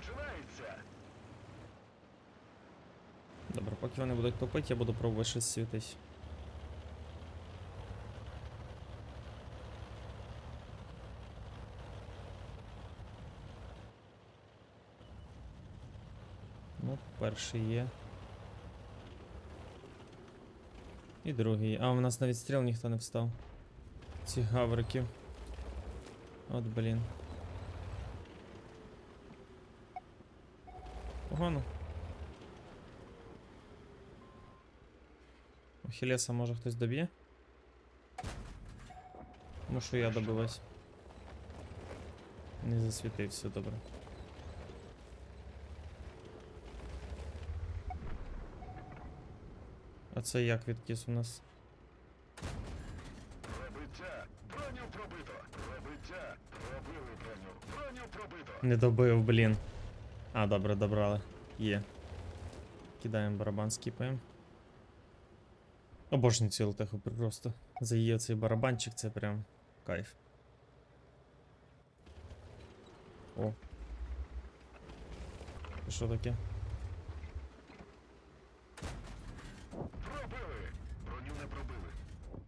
починається. Добре, поки вони будуть топити, я буду пробувати щось світить. Ну, перший є. І другий. А, у нас на відстріл ніхто не встав. Ці гавриків. От, блін. Погано. У Хілеса може хтось доб'є? Мушу я добивать. Не засвітився, добре. А це як відкис у нас? Пробиття. Броню пробито. Пробиття. Пробили броню. Броню пробито. Не добив, блін. А, добре, добрали. Є. Кидаємо барабан, скіпаємо. Обожнюю цю лтеху просто. За її цей барабанчик це прям кайф. О. Це Що таке? Пробили. Броню не пробили.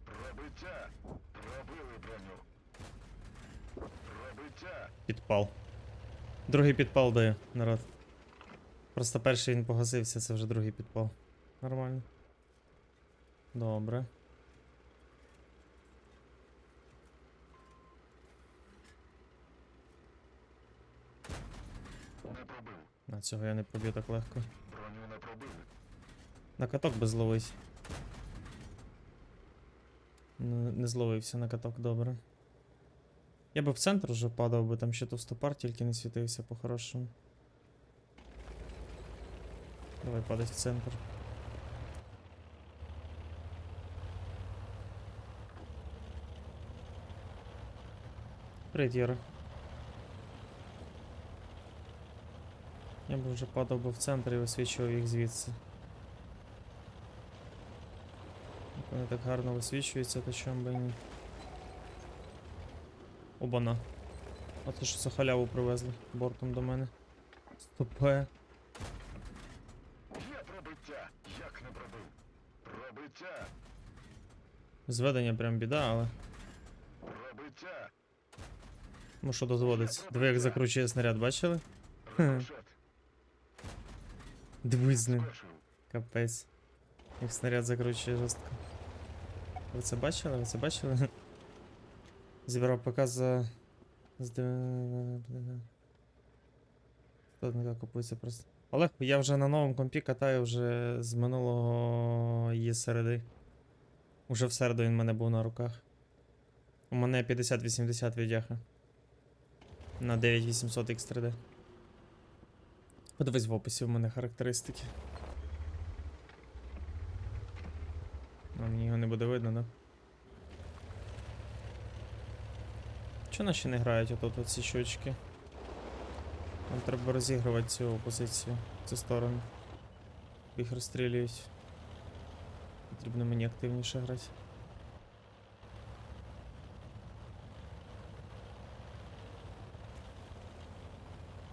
Пробиття. Пробили броню. Пробиття. Підпал. Другий підпал дає, народ. Просто перший він погасився, це вже другий підпал. Нормально. Добре. На цього я не проб'ю так легко. Броню не пробили. На каток би зловись. Ну, не зловився на каток, добре. Я би в центр вже падав, бо там ще товстопар тільки не світився по-хорошому. Давай падай в центр. Привіт, Яра. Я б вже падав би в центр і висвічував їх звідси. Як Вони так гарно висвічуються, то чому би ні. Обана. А це що за халяву привезли бортом до мене. Стопе. Є пробиття. Як не пробив. Пробиття. Зведення прям біда, але. Пробиття. Ну що дозводиться. Диви, як закручує снаряд, бачили? Дивись з ним. Капець. Як снаряд закручує жорстко. Ви це бачили? Ви це бачили? Зібрав ПК за. Складника купується просто. Олег, я вже на новому компі катаю вже з минулого її середи. Уже в середу він в мене був на руках. У мене 50-80 відяха. На 9800 X3D. Подивись в описі в мене характеристики. А мені його не буде видно, да? Чого наші не грають отут оці щучки? Нам треба розігрувати цю позицію, цю сторону. Їх розстрілюють. Потрібно мені активніше грати.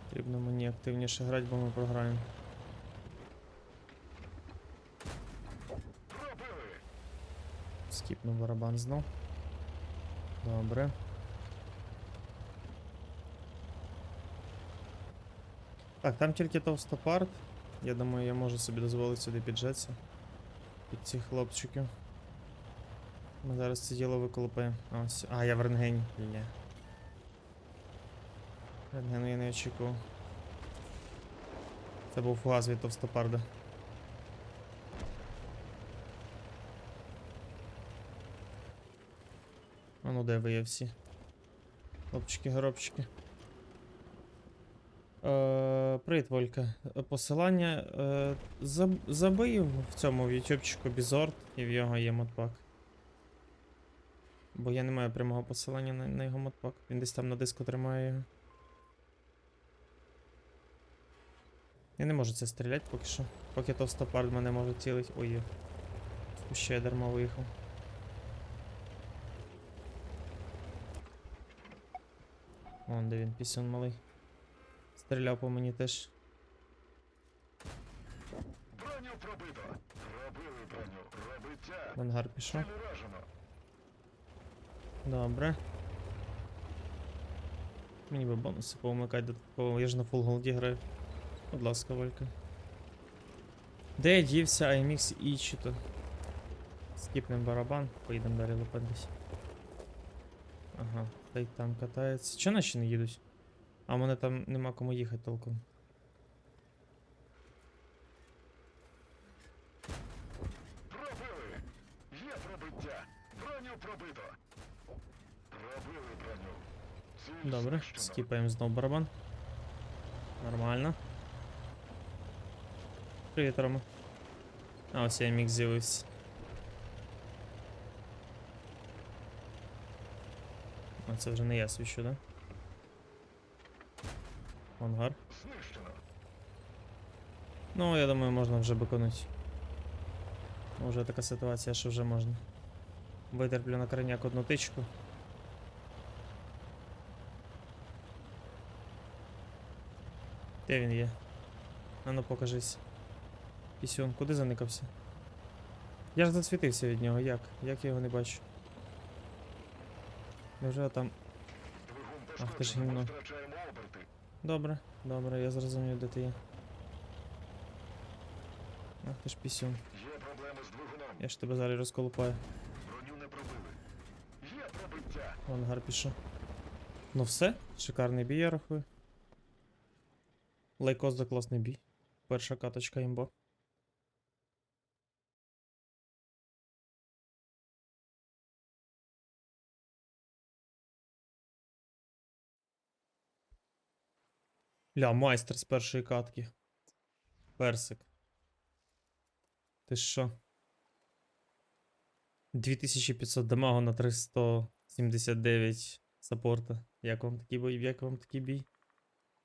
Потрібно мені активніше грати, бо ми програємо. Скіпнув барабан знов. Добре. Так, там тільки товстопарт. Я думаю, я можу собі дозволити сюди піджетися. Під цих хлопчиків. Ми зараз це діло виколупаємо. Ось. а я в рентгені. Бля. Рентгену я не очікував. Це був фугас від товстопарда. А ну де ви є всі? Хлопчики, горобчики. Е, привіт, Посилання. Е, заб, забив в цьому в ютубчику Бізорд і в його є модпак. Бо я не маю прямого посилання на, на його модпак. Він десь там на диску тримає його. Я не можу це стріляти поки що. Поки товстопард мене може цілить. Ой. Ще я дарма виїхав. Вон де він пісюн малий. Стріляв по мені теж. Броню пробито. Пробили броню. Пробиття. В ангар пішов. Добре. Мені би бонуси повмикати додатково. Я ж на фул голді граю. Будь ласка, Валька. Де дівся IMX і чи то? Скіпнем барабан, поїдемо далі лопатись. Ага, та й там катається. Чого наші не їдуть? А в мене там нема кому їхати толком. Пробили. Є пробиття. Броню пробито. Пробили броню. Ціль Добре, знищено. скіпаємо знов барабан. Нормально. Привіт, Рома. А, ось я міг з'явився. А це вже не я свіщу, да? Ангар. Ну, я думаю, можна вже биконути. Уже така ситуація, що вже можна. Витерплю на крайняк одну тичку. Де він є? А ну покажись. Пісюн, куди заникався? Я ж засвітився від нього, як? Як я його не бачу? Невже там. Ах ти ж гімно. Добре, добре, я зрозумів, де ти є. Ах ти ж пісюн. Є проблеми з двигуном. Я ж тебе зараз розколупаю. Броню не пробили. Є пробиття. Вон гар пішов. Ну все, шикарний бій, я рахую. Лайкос за класний бій. Перша каточка імбо. Ля, майстер з першої катки. Персик. Ти що? 2500 дамагу на 379 саппорта. Як вам такий бій? Як вам такий бій?